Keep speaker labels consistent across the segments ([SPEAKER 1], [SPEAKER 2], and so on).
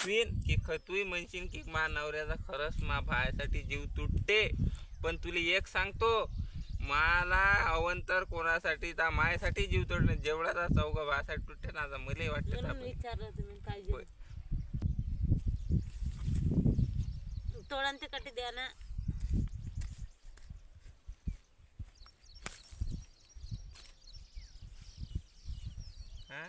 [SPEAKER 1] फसवीन की ख तूही म्हणशील की मा नवऱ्याचा खरंच मा भायासाठी जीव तुटते. पण तुला एक सांगतो मला अवंतर कोणासाठी ता मायासाठी जीव तुटणे जेवढा चौघ भायासाठी तुटते ना आता मलाही वाटतं
[SPEAKER 2] ते कटी द्या ना.
[SPEAKER 1] हा?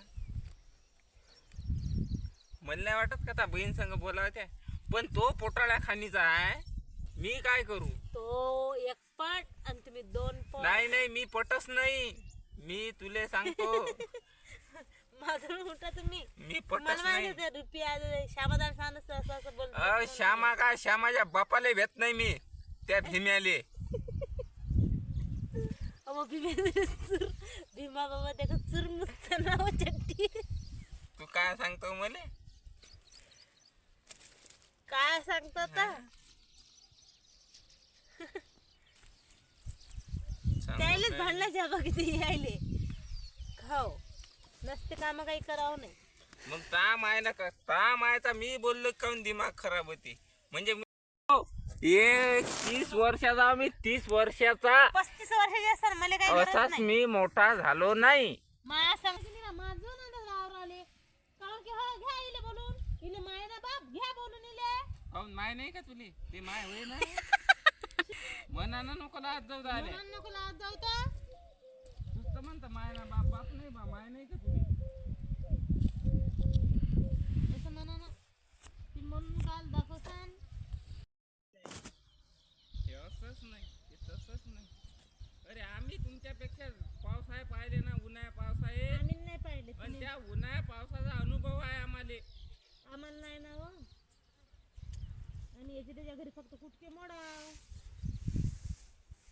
[SPEAKER 1] मला नाही वाटत का त्या बहीण संग बोलावत्या पण तो पोटाळ्या खाणीचा आहे मी काय करू?
[SPEAKER 2] तो एक पट आणि तुम्ही दोन पट.
[SPEAKER 1] नाही नाही मी पटच नाही. मी तुले सांगतो.
[SPEAKER 2] माझं उठा तुम्ही.
[SPEAKER 1] मी पटच
[SPEAKER 2] मला
[SPEAKER 1] नाही.
[SPEAKER 2] माहिती रुपया श्यामादान सांग असं असं
[SPEAKER 1] श्यामा का श्यामाच्या बापाले भेट नाही मी. त्या भीम्याले.
[SPEAKER 2] अहो भीमा चुर. भीमा बाबा त्याचं चुर नुसतं नाव चट्टी
[SPEAKER 1] तू काय सांगतो मले?
[SPEAKER 2] काय सांगतो त्यालेच
[SPEAKER 1] काय?
[SPEAKER 2] भांडण्याच्या बघ किती यायले. खाऊ. नसते काम काही करावं नाही.
[SPEAKER 1] मग ता माय ना का ता मायचा मी बोललो काऊन दिमाग खराब होती? म्हणजे मी एक तीस वर्षाचा मी तीस वर्षाचा
[SPEAKER 2] पस्तीस वर्षाची असताना मला काही गरज
[SPEAKER 1] असाच
[SPEAKER 2] नाही.
[SPEAKER 1] मी मोठा झालो नाही.
[SPEAKER 2] माया ना माझं ना आले कारण की हो घ्या इले बोलून इले माय ना बाप घ्या बोलून इले.
[SPEAKER 1] काऊन माय नाही का तुले? ते माय होय ना. मनानं नको लाज जाऊ आले
[SPEAKER 2] म्हणून नको लावत जाऊ तर.
[SPEAKER 1] नुसतं म्हणतं माय ना बाप बाप नाही बा माय नाही का तुले?
[SPEAKER 2] असं म्हणा ना ती म्हणून काल दाखवसान.
[SPEAKER 1] हे असंच नाही ते तसंच नाही. अरे आम्ही तुमच्यापेक्षा पावसाळे पाहिले ना उन्हाळ्या पावसाळे
[SPEAKER 2] आम्ही नाही पाहिले.
[SPEAKER 1] पण त्या उन्हाळ्या पावसाचा अनुभव आहे आम्हाला.
[SPEAKER 2] आम्हाला नाही ना हो. आणि याची त्याच्या घरी फक्त कुटके मोडा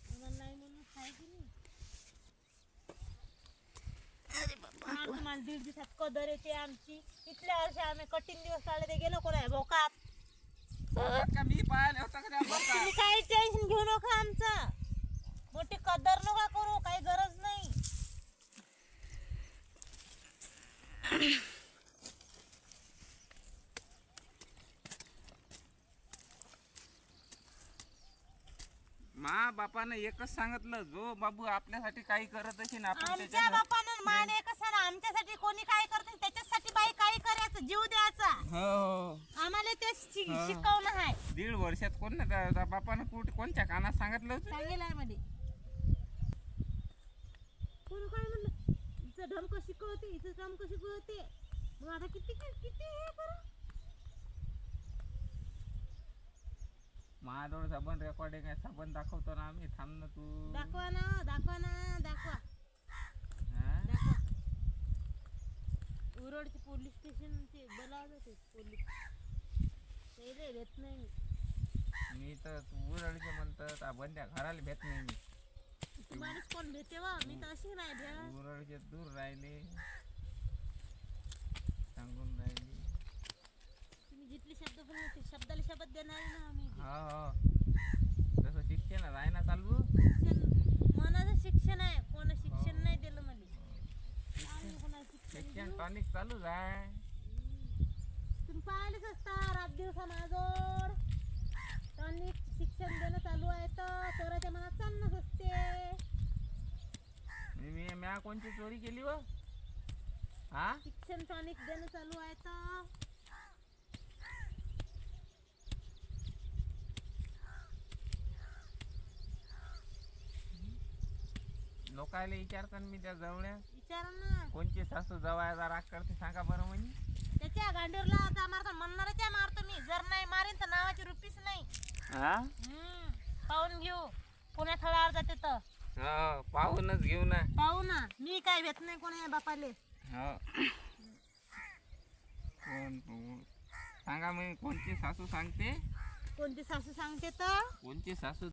[SPEAKER 2] आम्हाला नाही म्हणून खाय की नाही. मला दीड दिवसात कदर येते आमची. इथल्या वर्षी आम्ही कठीण दिवस काढले ते गेलो कोणा भोकात
[SPEAKER 1] का मी पाहिलं होतं का त्या बघा
[SPEAKER 2] तुम्ही काही टेन्शन घेऊ नका आमचं. मोठी कदर नका करू काही गरज नाही.
[SPEAKER 1] मा बापानं एकच सांगितलं जो बाबू आपल्यासाठी काही करत असेल आपण
[SPEAKER 2] आमच्या
[SPEAKER 1] त्याच्या
[SPEAKER 2] बापानं मान आहे ना आमच्यासाठी कोणी काय करते त्याच्यासाठी बाई काय करायचं? जीव द्यायचा.
[SPEAKER 1] हो हो.
[SPEAKER 2] आम्हाला ते
[SPEAKER 1] हा.
[SPEAKER 2] शिकवणं आहे.
[SPEAKER 1] दीड वर्षात कोण ना त्या- त्या बापानं कुठे कोणत्या कानात सांगितलं होतं?
[SPEAKER 2] सांगेल मध्ये कोण काय म्हणलं? हिचं ढमकं शिकवते हिचं ढमकं शिकवते. मग आता किती किती हे करा?
[SPEAKER 1] महाजवळ सबन रेकॉर्डिंग आहे सबन दाखवतो ना आम्ही. थांब ना तू.
[SPEAKER 2] दाखवा ना दाखवा ना दाखवा.
[SPEAKER 1] हा?
[SPEAKER 2] दाखवा. उरडचे पोलीस स्टेशनचे बोलावलं ते पोलीस ते रे देत नाही. मी
[SPEAKER 1] मी तर उरळीचे म्हणतात आ बंद्या घराला भेट नाही मी.
[SPEAKER 2] तुम्हालाच कोण भेटे वा मी तर अशी नाही भेट
[SPEAKER 1] उरळीचे दूर राहिले. सांगून राहिले.
[SPEAKER 2] तुम्ही जिथले शब्द बोलले ते शब्दाला शब्द देणार ना आम्ही.
[SPEAKER 1] हो हो. तसं शिक्षण आहे ना चालू.
[SPEAKER 2] मनाचं शिक्षण आहे कोण शिक्षण नाही दिलं मला शिक्षण?
[SPEAKER 1] टॉनिक चालूच आहे
[SPEAKER 2] तुम्ही पाहिलेच असता रात दिवस टॉनिक शिक्षण देणं चालू आहे तर चोराच्या मनात चालणंच असते.
[SPEAKER 1] मी मी म्या कोणची चोरी केली व? हा?
[SPEAKER 2] शिक्षण टॉनिक देणं चालू आहे तर.
[SPEAKER 1] लोकायला विचारतात मी त्या जवळ्या.
[SPEAKER 2] विचारा ना.
[SPEAKER 1] कोणची सासू जवळचा राग करते सांगा बरं म्हणजे
[SPEAKER 2] त्याच्या गांडीवरला आता मारतो म्हणणारच आहे मारतो मी. जर नाही मारेन तर नावाची रुपीच नाही.
[SPEAKER 1] हा?
[SPEAKER 2] हम्म, पाहून घेऊ. पुण्या थळावर जाते तर.
[SPEAKER 1] हो पाहूनच घेऊ ना.
[SPEAKER 2] पाहू ना. मी काय भेट नाही कोणा बापाले.
[SPEAKER 1] हो. कोण कोण- सांगा मी कोणची सासू सांगते?
[SPEAKER 2] कोणती सासू सांगते तर?
[SPEAKER 1] कोणची सासू